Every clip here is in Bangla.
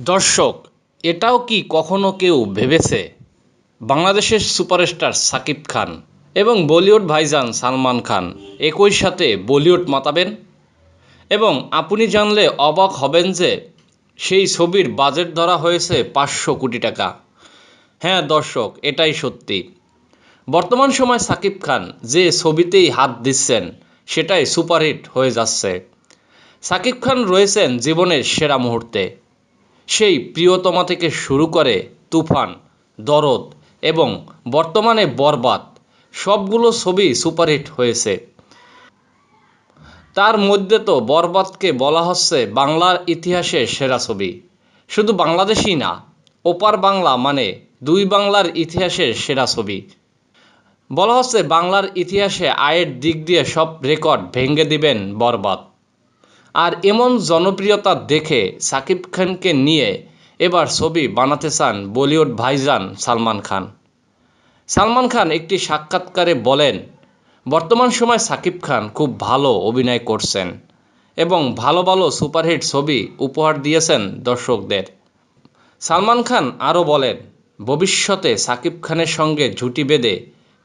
দর্শক, এটাও কি কখনো কেউ ভেবেছে? বাংলাদেশের সুপারস্টার সাকিব খান এবং বলিউড ভাইজান সালমান খান একই সাথে বলিউড মাতাবেন? এবং আপনি জানলে অবাক হবেন যে সেই ছবির বাজেট ধরা হয়েছে পাঁচশো কোটি টাকা। হ্যাঁ দর্শক, এটাই সত্যি। বর্তমান সময় সাকিব খান যে ছবিতেই হাত দিচ্ছেন, সেটাই সুপারহিট হয়ে যাচ্ছে। সাকিব খান রয়েছেন জীবনের সেরা মুহূর্তে। সেই প্রিয়তমা থেকে শুরু করে তুফান, দরদ এবং বর্তমানে বরবাদ, সবগুলো ছবি সুপারহিট হয়েছে। তার মধ্যে তো বরবাদকে বলা হচ্ছে বাংলার ইতিহাসের সেরা ছবি। শুধু বাংলাদেশই না, ওপার বাংলা মানে দুই বাংলার ইতিহাসের সেরা ছবি। বলা হচ্ছে বাংলার ইতিহাসে আয়ের দিক দিয়ে সব রেকর্ড ভেঙে দিবেন বরবাদ। আর এমন জনপ্রিয়তা দেখে সাকিব খানকে নিয়ে এবার ছবি বানাতে চান বলিউড ভাইজান সালমান খান। সালমান খান একটি সাক্ষাৎকারে বলেন, বর্তমান সময় সাকিব খান খুব ভালো অভিনয় করছেন এবং ভালো ভালো সুপারহিট ছবি উপহার দিয়েছেন দর্শকদের। সালমান খান আরও বলেন, ভবিষ্যতে সাকিব খানের সঙ্গে জুটি বেঁধে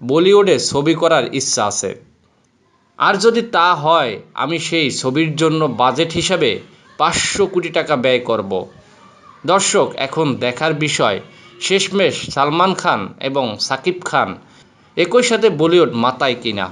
বলিউডে ছবি করার ইচ্ছা আছে। আর যদি তা হয়, আমি সেই ছবির জন্য বাজেট হিসাবে পাঁচশো কোটি টাকা ব্যয় করব। দর্শক, এখন দেখার বিষয়, শেষমেশ সালমান খান এবং সাকিব খান একই সাথে বলিউড মাতায় কিনা?